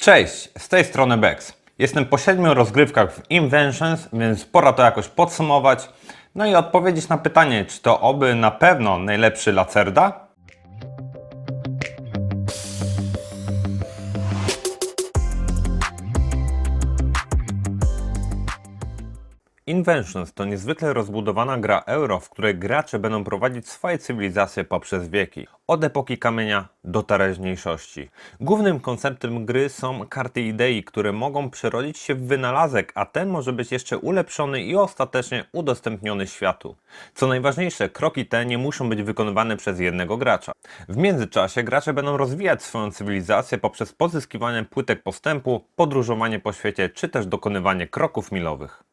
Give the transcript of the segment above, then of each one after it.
Cześć, z tej strony Bex. Jestem po siedmiu rozgrywkach w Inventions, więc pora to jakoś podsumować. No i odpowiedzieć na pytanie, czy to oby na pewno najlepszy Lacerda? Inventions to niezwykle rozbudowana gra euro, w której gracze będą prowadzić swoje cywilizacje poprzez wieki, od epoki kamienia do teraźniejszości. Głównym konceptem gry są karty idei, które mogą przerodzić się w wynalazek, a ten może być jeszcze ulepszony i ostatecznie udostępniony światu. Co najważniejsze, kroki te nie muszą być wykonywane przez jednego gracza. W międzyczasie gracze będą rozwijać swoją cywilizację poprzez pozyskiwanie płytek postępu, podróżowanie po świecie czy też dokonywanie kroków milowych.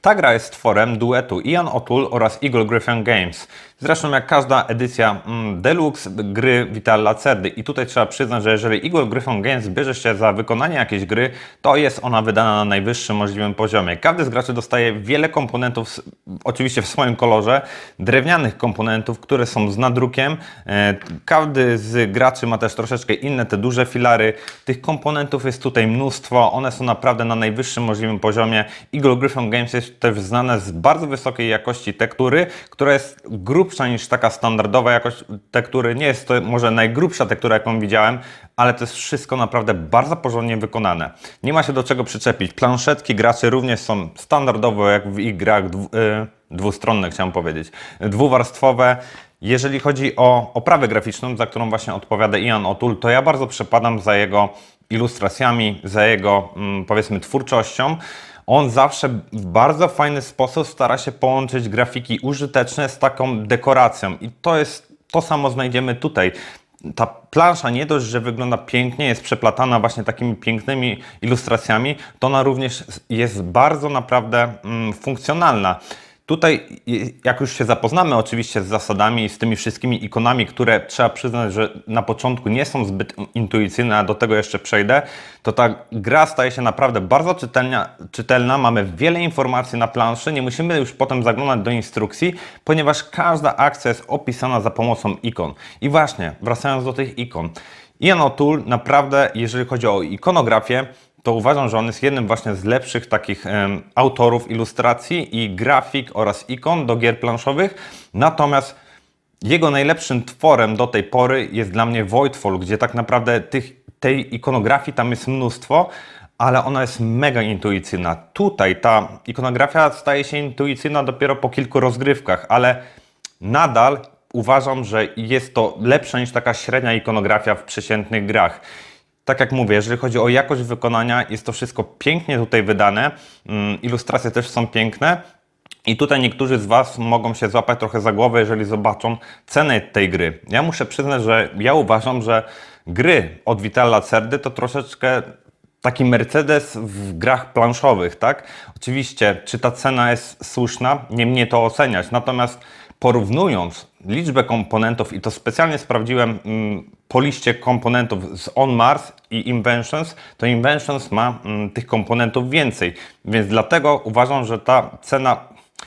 Ta gra jest tworem duetu Ian O'Toole oraz Eagle Griffin Games. Zresztą jak każda edycja mm, deluxe gry Vital Lacerdy. I tutaj trzeba przyznać, że jeżeli Eagle Griffin Games bierze się za wykonanie jakiejś gry, to jest ona wydana na najwyższym możliwym poziomie. Każdy z graczy dostaje wiele komponentów, oczywiście w swoim kolorze, drewnianych komponentów, które są z nadrukiem. E, Każdy z graczy ma też troszeczkę inne, te duże filary. Tych komponentów jest tutaj mnóstwo, one są naprawdę na najwyższym możliwym poziomie. Eagle Griffin Games jest też znane z bardzo wysokiej jakości tektury, która jest grubsza niż taka standardowa jakość tektury. Nie jest to może najgrubsza tektura, jaką widziałem, ale to jest wszystko naprawdę bardzo porządnie wykonane. Nie ma się do czego przyczepić. Planszetki graczy również są standardowo, jak w ich grach dwu, y, dwustronne, chciałem powiedzieć, dwuwarstwowe. Jeżeli chodzi o oprawę graficzną, za którą właśnie odpowiada Ian O'Toole, to ja bardzo przepadam za jego ilustracjami, za jego mm, powiedzmy twórczością. On zawsze w bardzo fajny sposób stara się połączyć grafiki użyteczne z taką dekoracją i to jest to samo znajdziemy tutaj. Ta plansza nie dość, że wygląda pięknie, jest przeplatana właśnie takimi pięknymi ilustracjami, to ona również jest bardzo naprawdę mm, funkcjonalna. Tutaj, jak już się zapoznamy oczywiście z zasadami i z tymi wszystkimi ikonami, które trzeba przyznać, że na początku nie są zbyt intuicyjne, a do tego jeszcze przejdę, to ta gra staje się naprawdę bardzo czytelnia, czytelna. Mamy wiele informacji na planszy, nie musimy już potem zaglądać do instrukcji, ponieważ każda akcja jest opisana za pomocą ikon. I właśnie, wracając do tych ikon. Ian O'Toole naprawdę, jeżeli chodzi o ikonografię, to uważam, że on jest jednym właśnie z lepszych takich autorów ilustracji i grafik oraz ikon do gier planszowych. Natomiast jego najlepszym tworem do tej pory jest dla mnie Voidfall, gdzie tak naprawdę tych, tej ikonografii tam jest mnóstwo, ale ona jest mega intuicyjna. Tutaj ta ikonografia staje się intuicyjna dopiero po kilku rozgrywkach, ale nadal uważam, że jest to lepsza niż taka średnia ikonografia w przeciętnych grach. Tak jak mówię, jeżeli chodzi o jakość wykonania, jest to wszystko pięknie tutaj wydane. Mm, Ilustracje też są piękne. I tutaj niektórzy z Was mogą się złapać trochę za głowę, jeżeli zobaczą cenę tej gry. Ja muszę przyznać, że ja uważam, że gry od Vital Lacerdy to troszeczkę taki Mercedes w grach planszowych, tak? Oczywiście, czy ta cena jest słuszna? Nie mnie to oceniać. Natomiast porównując liczbę komponentów, i to specjalnie sprawdziłem mm, po liście komponentów z On Mars i Inventions, to Inventions ma mm, tych komponentów więcej. Więc dlatego uważam, że ta cena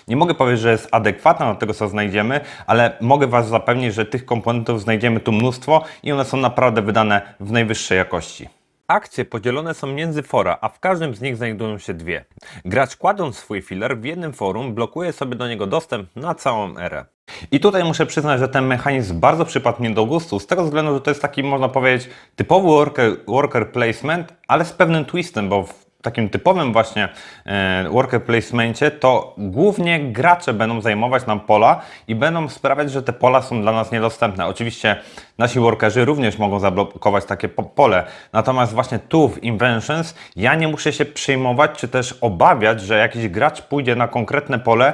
nie mogę powiedzieć, że jest adekwatna do tego, co znajdziemy, ale mogę Was zapewnić, że tych komponentów znajdziemy tu mnóstwo i one są naprawdę wydane w najwyższej jakości. Akcje podzielone są między fora, a w każdym z nich znajdują się dwie. Gracz kładąc swój filar w jednym forum blokuje sobie do niego dostęp na całą erę. I tutaj muszę przyznać, że ten mechanizm bardzo przypadł do gustu, z tego względu, że to jest taki, można powiedzieć, typowy worker, worker placement, ale z pewnym twistem, bo takim typowym właśnie e, worker placemencie, to głównie gracze będą zajmować nam pola i będą sprawiać, że te pola są dla nas niedostępne. Oczywiście nasi workerzy również mogą zablokować takie po pole. Natomiast właśnie tu w Inventions ja nie muszę się przejmować czy też obawiać, że jakiś gracz pójdzie na konkretne pole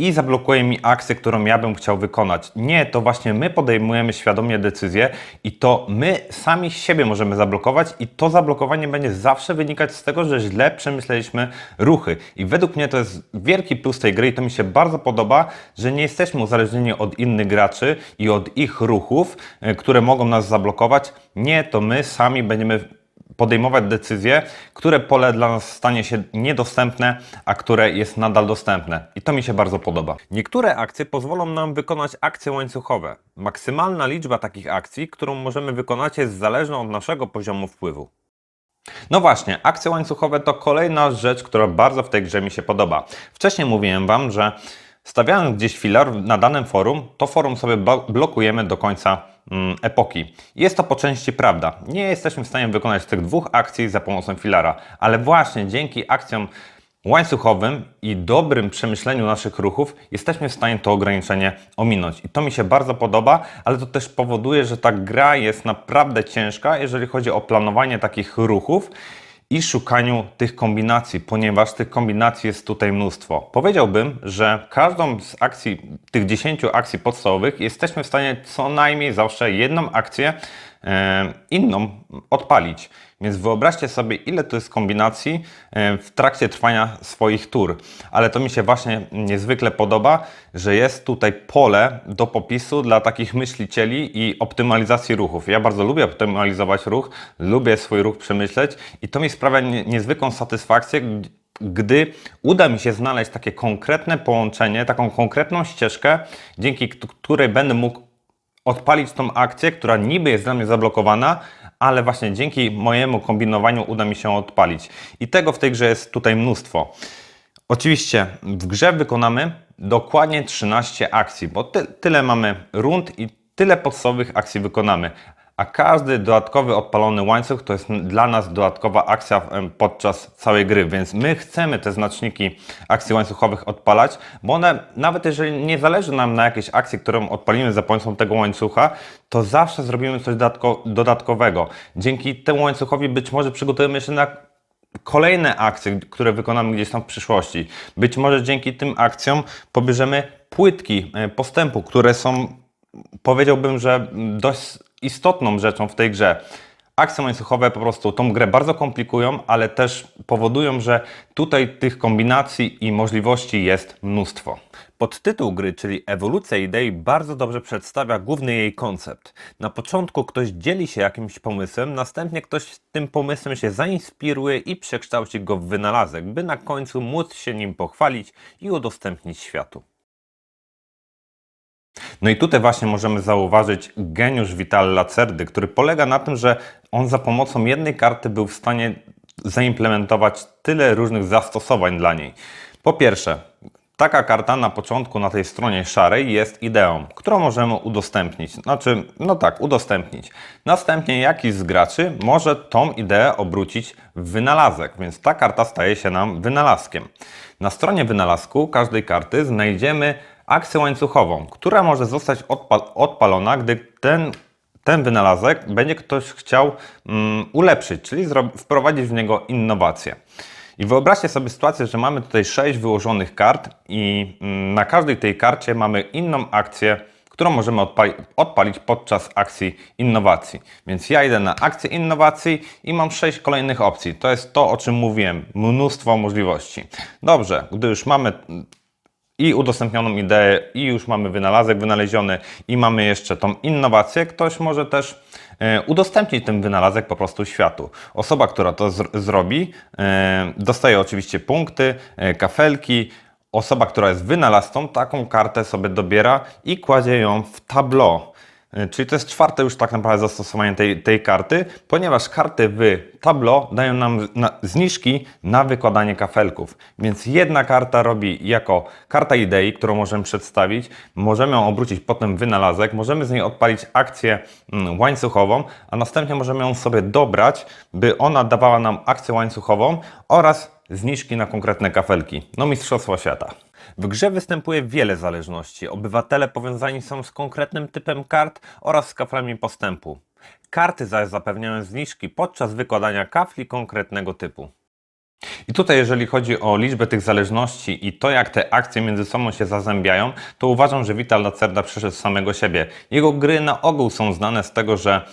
i zablokuje mi akcję, którą ja bym chciał wykonać. Nie, to właśnie my podejmujemy świadomie decyzję i to my sami siebie możemy zablokować i to zablokowanie będzie zawsze wynikać z tego, że źle przemyśleliśmy ruchy. I według mnie to jest wielki plus tej gry i to mi się bardzo podoba, że nie jesteśmy uzależnieni od innych graczy i od ich ruchów, e, które mogą nas zablokować. Nie, to my sami będziemy podejmować decyzje, które pole dla nas stanie się niedostępne, a które jest nadal dostępne. I to mi się bardzo podoba. Niektóre akcje pozwolą nam wykonać akcje łańcuchowe. Maksymalna liczba takich akcji, którą możemy wykonać jest zależna od naszego poziomu wpływu. No właśnie, akcje łańcuchowe to kolejna rzecz, która bardzo w tej grze mi się podoba. Wcześniej mówiłem Wam, że stawiając gdzieś filar na danym forum, to forum sobie blo- blokujemy do końca epoki. Jest to po części prawda. Nie jesteśmy w stanie wykonać tych dwóch akcji za pomocą filara, ale właśnie dzięki akcjom łańcuchowym i dobrym przemyśleniu naszych ruchów jesteśmy w stanie to ograniczenie ominąć. I to mi się bardzo podoba, ale to też powoduje, że ta gra jest naprawdę ciężka, jeżeli chodzi o planowanie takich ruchów i szukaniu tych kombinacji, ponieważ tych kombinacji jest tutaj mnóstwo. Powiedziałbym, że każdą z akcji, tych 10 akcji podstawowych, jesteśmy w stanie co najmniej zawsze jedną akcję e, inną odpalić. Więc wyobraźcie sobie, ile to jest kombinacji e, w trakcie trwania swoich tur. Ale to mi się właśnie niezwykle podoba, że jest tutaj pole do popisu dla takich myślicieli i optymalizacji ruchów. Ja bardzo lubię optymalizować ruch, lubię swój ruch przemyśleć i to mi sprawia nie- niezwykłą satysfakcję, gdy uda mi się znaleźć takie konkretne połączenie, taką konkretną ścieżkę, dzięki której będę mógł odpalić tą akcję, która niby jest dla mnie zablokowana, ale właśnie dzięki mojemu kombinowaniu uda mi się odpalić. I tego w tej grze jest tutaj mnóstwo. Oczywiście w grze wykonamy dokładnie 13 akcji, bo ty, tyle mamy rund i tyle podstawowych akcji wykonamy. A każdy dodatkowy odpalony łańcuch to jest dla nas dodatkowa akcja podczas całej gry, więc my chcemy te znaczniki akcji łańcuchowych odpalać, bo one, nawet jeżeli nie zależy nam na jakiejś akcji, którą odpalimy za pomocą tego łańcucha, to zawsze zrobimy coś dodatko, dodatkowego. Dzięki temu łańcuchowi być może przygotujemy się na kolejne akcje, które wykonamy gdzieś tam w przyszłości. Być może dzięki tym akcjom pobierzemy płytki e, postępu, które są, powiedziałbym, że dość istotną rzeczą w tej grze. Akcje łańcuchowe po prostu tą grę bardzo komplikują, ale też powodują, że tutaj tych kombinacji i możliwości jest mnóstwo. Podtytuł gry, czyli ewolucja idei, bardzo dobrze przedstawia główny jej koncept. Na początku ktoś dzieli się jakimś pomysłem, następnie ktoś tym pomysłem się zainspiruje i przekształci go w wynalazek, by na końcu móc się nim pochwalić i udostępnić światu. No i tutaj właśnie możemy zauważyć geniusz Vital Lacerdy, który polega na tym, że on za pomocą jednej karty był w stanie zaimplementować tyle różnych zastosowań dla niej. Po pierwsze, taka karta na początku na tej stronie szarej jest ideą, którą możemy udostępnić. Znaczy, no tak, udostępnić. Następnie jakiś z graczy może tą ideę obrócić w wynalazek, więc ta karta staje się nam wynalazkiem. Na stronie wynalazku każdej karty znajdziemy akcję łańcuchową, która może zostać odpa- odpalona, gdy ten, ten wynalazek będzie ktoś chciał mm, ulepszyć, czyli wprowadzić w niego innowację. I wyobraźcie sobie sytuację, że mamy tutaj 6 wyłożonych kart i mm, na każdej tej karcie mamy inną akcję, którą możemy odpali- odpalić podczas akcji innowacji. Więc ja idę na akcję innowacji i mam 6 kolejnych opcji. To jest to, o czym mówiłem. Mnóstwo możliwości. Dobrze, gdy już mamy i udostępnioną ideę, i już mamy wynalazek wynaleziony, i mamy jeszcze tą innowację, ktoś może też e, udostępnić ten wynalazek po prostu światu. Osoba, która to zr- zrobi, e, dostaje oczywiście punkty, e, kafelki. Osoba, która jest wynalazcą, taką kartę sobie dobiera i kładzie ją w tableau. E, Czyli to jest czwarte już tak naprawdę zastosowanie tej, tej karty, ponieważ karty w Tableau dają nam na, zniżki na wykładanie kafelków. Więc jedna karta robi jako karta idei, którą możemy przedstawić, możemy ją obrócić potem w wynalazek, możemy z niej odpalić akcję mm, łańcuchową, a następnie możemy ją sobie dobrać, by ona dawała nam akcję łańcuchową oraz zniżki na konkretne kafelki. No Mistrzostwo Świata. W grze występuje wiele zależności. Obywatele powiązani są z konkretnym typem kart oraz z kaflami postępu. Karty zaś zapewniają zniżki podczas wykładania kafli konkretnego typu. I tutaj, jeżeli chodzi o liczbę tych zależności i to, jak te akcje między sobą się zazębiają, to uważam, że Vital Lacerda przyszedł z samego siebie. Jego gry na ogół są znane z tego, że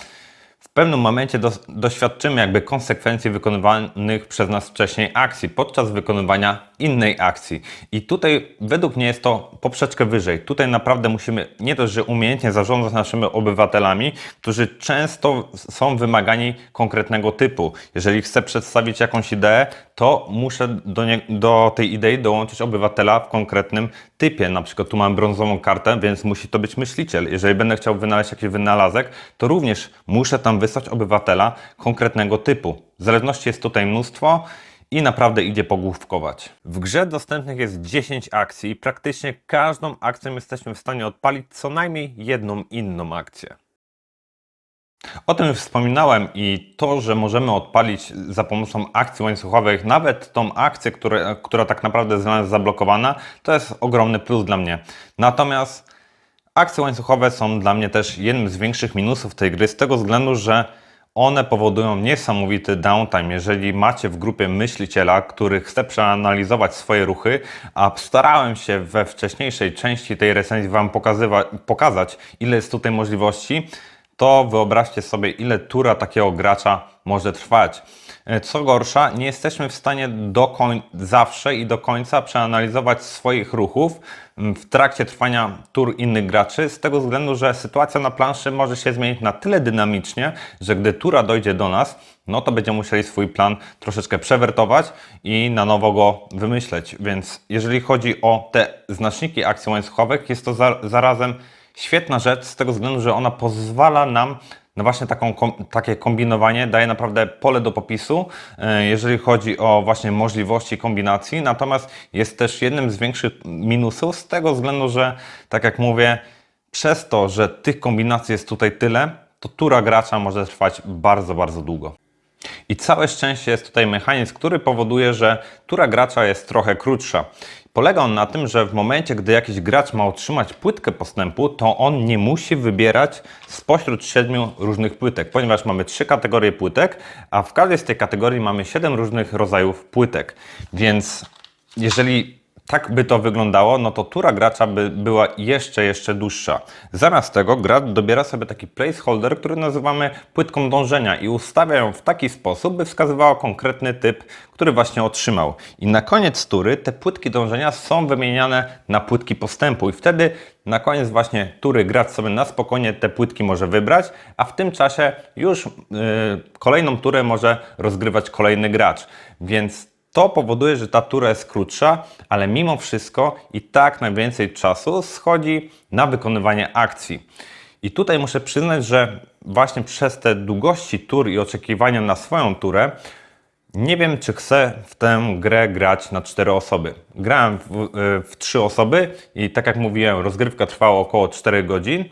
w pewnym momencie dos- doświadczymy jakby konsekwencji wykonywanych przez nas wcześniej akcji podczas wykonywania innej akcji. I tutaj według mnie jest to poprzeczkę wyżej. Tutaj naprawdę musimy nie dość, że umiejętnie zarządzać naszymi obywatelami, którzy często są wymagani konkretnego typu. Jeżeli chcę przedstawić jakąś ideę, to muszę do, nie, do tej idei dołączyć obywatela w konkretnym typie. Na przykład tu mam brązową kartę, więc musi to być myśliciel. Jeżeli będę chciał wynaleźć jakiś wynalazek, to również muszę tam wysłać obywatela konkretnego typu. Zależności jest tutaj mnóstwo i naprawdę idzie pogłówkować. W grze dostępnych jest 10 akcji i praktycznie każdą akcją jesteśmy w stanie odpalić co najmniej jedną inną akcję. O tym już wspominałem i to, że możemy odpalić za pomocą akcji łańcuchowych nawet tą akcję, które, która tak naprawdę jest dla nas zablokowana, to jest ogromny plus dla mnie. Natomiast akcje łańcuchowe są dla mnie też jednym z większych minusów tej gry z tego względu, że one powodują niesamowity downtime. Jeżeli macie w grupie myśliciela, który chce przeanalizować swoje ruchy, a starałem się we wcześniejszej części tej recenzji Wam pokazać, ile jest tutaj możliwości, to wyobraźcie sobie, ile tura takiego gracza może trwać. E, Co gorsza, nie jesteśmy w stanie do zawsze i do końca przeanalizować swoich ruchów w trakcie trwania tur innych graczy, z tego względu, że sytuacja na planszy może się zmienić na tyle dynamicznie, że gdy tura dojdzie do nas, no to będziemy musieli swój plan troszeczkę przewertować i na nowo go wymyśleć. Więc jeżeli chodzi o te znaczniki akcji łańcuchowych, jest to za, zarazem świetna rzecz z tego względu, że ona pozwala nam na właśnie taką, takie kombinowanie, daje naprawdę pole do popisu, e, jeżeli chodzi o właśnie możliwości kombinacji, natomiast jest też jednym z większych minusów z tego względu, że tak jak mówię, przez to, że tych kombinacji jest tutaj tyle, to tura gracza może trwać bardzo, bardzo długo. I całe szczęście jest tutaj mechanizm, który powoduje, że tura gracza jest trochę krótsza. Polega on na tym, że w momencie, gdy jakiś gracz ma otrzymać płytkę postępu, to on nie musi wybierać spośród siedmiu różnych płytek, ponieważ mamy trzy kategorie płytek, a w każdej z tej kategorii mamy siedem różnych rodzajów płytek. Więc jeżeli tak by to wyglądało, no to tura gracza by była jeszcze, jeszcze dłuższa. Zamiast tego gracz dobiera sobie taki placeholder, który nazywamy płytką dążenia i ustawia ją w taki sposób, by wskazywała konkretny typ, który właśnie otrzymał. I na koniec tury te płytki dążenia są wymieniane na płytki postępu i wtedy na koniec właśnie tury gracz sobie na spokojnie te płytki może wybrać, a w tym czasie już yy, kolejną turę może rozgrywać kolejny gracz. Więc to powoduje, że ta tura jest krótsza, ale mimo wszystko i tak najwięcej czasu schodzi na wykonywanie akcji. I tutaj muszę przyznać, że właśnie przez te długości tur i oczekiwania na swoją turę, nie wiem, czy chcę w tę grę grać na cztery osoby. Grałem w, w trzy osoby i tak jak mówiłem, rozgrywka trwała około 4 godzin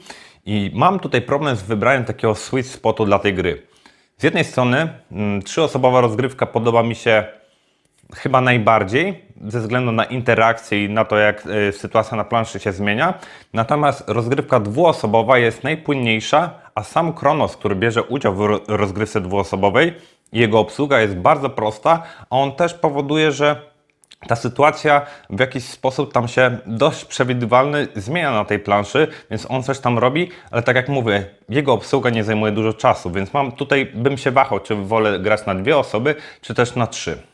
i mam tutaj problem z wybraniem takiego sweet spotu dla tej gry. Z jednej strony mm, trzyosobowa rozgrywka podoba mi się chyba najbardziej ze względu na interakcję i na to, jak y, sytuacja na planszy się zmienia. Natomiast rozgrywka dwuosobowa jest najpłynniejsza, a sam Kronos, który bierze udział w ro- rozgrywce dwuosobowej, jego obsługa jest bardzo prosta, a on też powoduje, że ta sytuacja w jakiś sposób tam się dość przewidywalny zmienia na tej planszy, więc on coś tam robi, ale tak jak mówię, jego obsługa nie zajmuje dużo czasu, więc mam tutaj, bym się wahał, czy wolę grać na dwie osoby, czy też na trzy.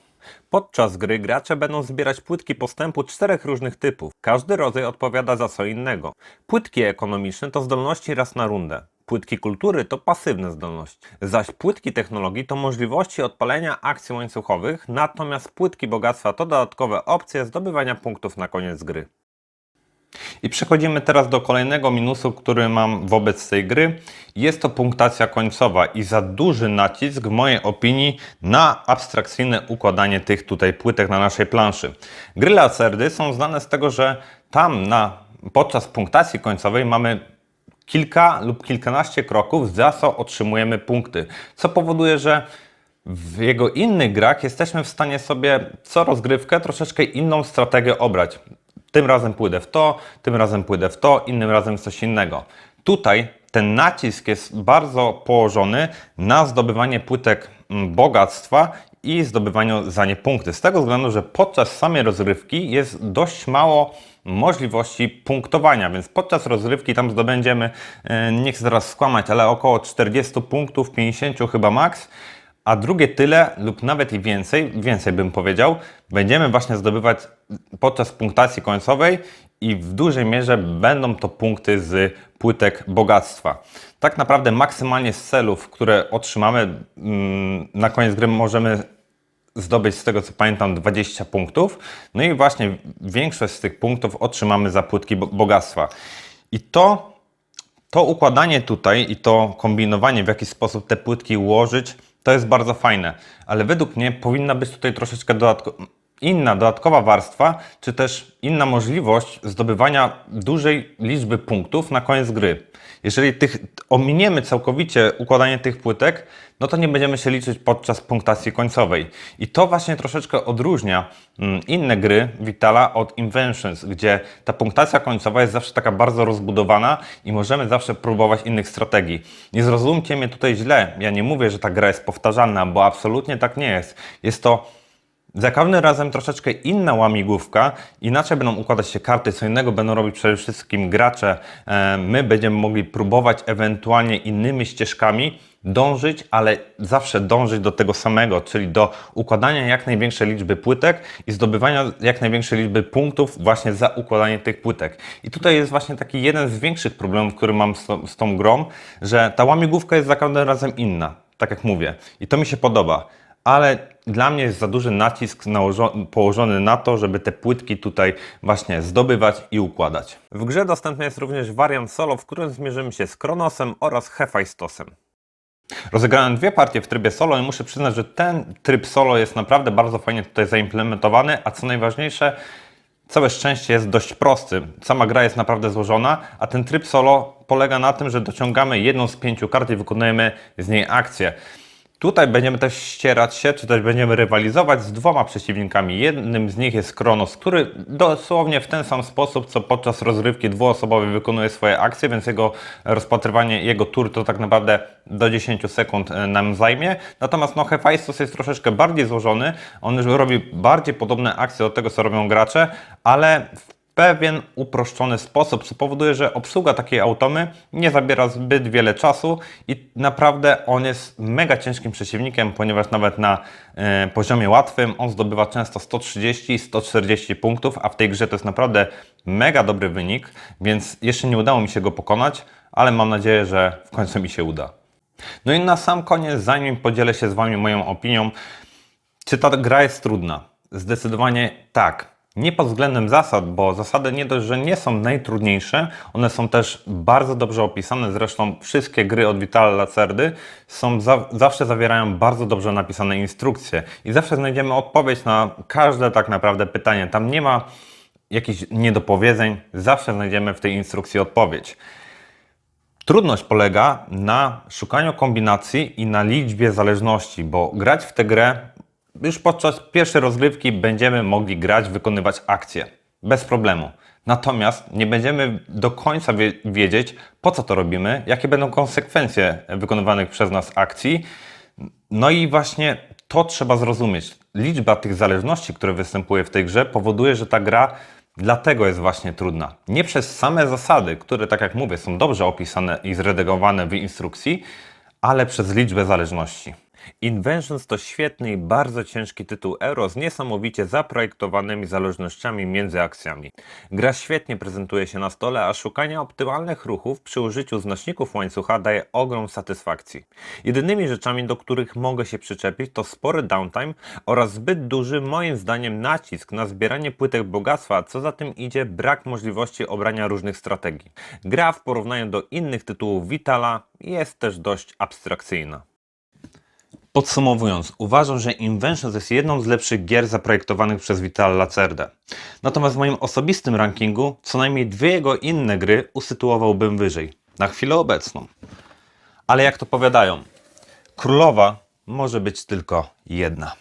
Podczas gry gracze będą zbierać płytki postępu czterech różnych typów. Każdy rodzaj odpowiada za co innego. Płytki ekonomiczne to zdolności raz na rundę. Płytki kultury to pasywne zdolności, zaś płytki technologii to możliwości odpalenia akcji łańcuchowych, natomiast płytki bogactwa to dodatkowe opcje zdobywania punktów na koniec gry. I przechodzimy teraz do kolejnego minusu, który mam wobec tej gry. Jest to punktacja końcowa i za duży nacisk, w mojej opinii, na abstrakcyjne układanie tych tutaj płytek na naszej planszy. Gry lacerdy są znane z tego, że tam na, podczas punktacji końcowej mamy kilka lub kilkanaście kroków, za co otrzymujemy punkty. Co powoduje, że w jego innych grach jesteśmy w stanie sobie co rozgrywkę troszeczkę inną strategię obrać. Tym razem pójdę w to, tym razem pójdę w to, innym razem coś innego. Tutaj ten nacisk jest bardzo położony na zdobywanie płytek mm, bogactwa i zdobywaniu za nie punkty. Z tego względu, że podczas samej rozrywki jest dość mało możliwości punktowania, więc podczas rozrywki tam zdobędziemy, e, nie chcę teraz skłamać, ale około 40 punktów, 50 chyba maks, a drugie tyle lub nawet i więcej, więcej bym powiedział, będziemy właśnie zdobywać podczas punktacji końcowej i w dużej mierze będą to punkty z płytek bogactwa. Tak naprawdę maksymalnie z celów, które otrzymamy mm, na koniec gry możemy zdobyć z tego co pamiętam 20 punktów. No i właśnie większość z tych punktów otrzymamy za płytki bo- bogactwa. I to To układanie tutaj i to kombinowanie, w jaki sposób te płytki ułożyć, to jest bardzo fajne, ale według mnie powinna być tutaj troszeczkę dodatko inna, dodatkowa warstwa, czy też inna możliwość zdobywania dużej liczby punktów na koniec gry. Jeżeli tych, ominiemy całkowicie układanie tych płytek, no to nie będziemy się liczyć podczas punktacji końcowej. I to właśnie troszeczkę odróżnia mm, inne gry Vitala od Inventions, gdzie ta punktacja końcowa jest zawsze taka bardzo rozbudowana i możemy zawsze próbować innych strategii. Nie zrozumcie mnie tutaj źle, ja nie mówię, że ta gra jest powtarzalna, bo absolutnie tak nie jest. Jest to za każdym razem troszeczkę inna łamigłówka, inaczej będą układać się karty, co innego będą robić przede wszystkim gracze. E, My będziemy mogli próbować ewentualnie innymi ścieżkami dążyć, ale zawsze dążyć do tego samego, czyli do układania jak największej liczby płytek i zdobywania jak największej liczby punktów właśnie za układanie tych płytek. I tutaj jest właśnie taki jeden z większych problemów, który mam z, z tą grą, że ta łamigłówka jest za każdym razem inna, tak jak mówię. I to mi się podoba ale dla mnie jest za duży nacisk położony na to, żeby te płytki tutaj właśnie zdobywać i układać. W grze dostępny jest również wariant solo, w którym zmierzymy się z Kronosem oraz Hefajstosem. Rozegrałem dwie partie w trybie solo i muszę przyznać, że ten tryb solo jest naprawdę bardzo fajnie tutaj zaimplementowany, a co najważniejsze, całe szczęście jest dość prosty. Sama gra jest naprawdę złożona, a ten tryb solo polega na tym, że dociągamy jedną z pięciu kart i wykonujemy z niej akcję. Tutaj będziemy też ścierać się, czy też będziemy rywalizować z dwoma przeciwnikami. Jednym z nich jest Kronos, który dosłownie w ten sam sposób, co podczas rozrywki dwuosobowej wykonuje swoje akcje, więc jego rozpatrywanie, jego tur to tak naprawdę do 10 sekund e, nam zajmie. Natomiast no, Hephaistos jest troszeczkę bardziej złożony. On już robi bardziej podobne akcje do tego, co robią gracze, ale w pewien uproszczony sposób, co powoduje, że obsługa takiej automy nie zabiera zbyt wiele czasu i naprawdę on jest mega ciężkim przeciwnikiem, ponieważ nawet na e, poziomie łatwym on zdobywa często 130-140 punktów, a w tej grze to jest naprawdę mega dobry wynik, więc jeszcze nie udało mi się go pokonać, ale mam nadzieję, że w końcu mi się uda. No i na sam koniec, zanim podzielę się z Wami moją opinią, czy ta gra jest trudna? Zdecydowanie tak. Nie pod względem zasad, bo zasady nie dość, że nie są najtrudniejsze, one są też bardzo dobrze opisane. Zresztą wszystkie gry od Vitala Lacerdy są za, zawsze zawierają bardzo dobrze napisane instrukcje i zawsze znajdziemy odpowiedź na każde tak naprawdę pytanie. Tam nie ma jakichś niedopowiedzeń, zawsze znajdziemy w tej instrukcji odpowiedź. Trudność polega na szukaniu kombinacji i na liczbie zależności, bo grać w tę grę już podczas pierwszej rozgrywki będziemy mogli grać, wykonywać akcje bez problemu. Natomiast nie będziemy do końca wie- wiedzieć, po co to robimy, jakie będą konsekwencje wykonywanych przez nas akcji. No i właśnie to trzeba zrozumieć. Liczba tych zależności, które występuje w tej grze, powoduje, że ta gra dlatego jest właśnie trudna. Nie przez same zasady, które, tak jak mówię, są dobrze opisane i zredagowane w instrukcji, ale przez liczbę zależności. Inventions to świetny i bardzo ciężki tytuł euro z niesamowicie zaprojektowanymi zależnościami między akcjami. Gra świetnie prezentuje się na stole, a szukanie optymalnych ruchów przy użyciu znaczników łańcucha daje ogrom satysfakcji. Jedynymi rzeczami, do których mogę się przyczepić, to spory downtime oraz zbyt duży, moim zdaniem, nacisk na zbieranie płytek bogactwa, a co za tym idzie brak możliwości obrania różnych strategii. Gra w porównaniu do innych tytułów Vitala jest też dość abstrakcyjna. Podsumowując, uważam, że Inventions jest jedną z lepszych gier zaprojektowanych przez Vital Lacerdę. Natomiast w moim osobistym rankingu co najmniej dwie jego inne gry usytuowałbym wyżej. Na chwilę obecną. Ale jak to powiadają, królowa może być tylko jedna.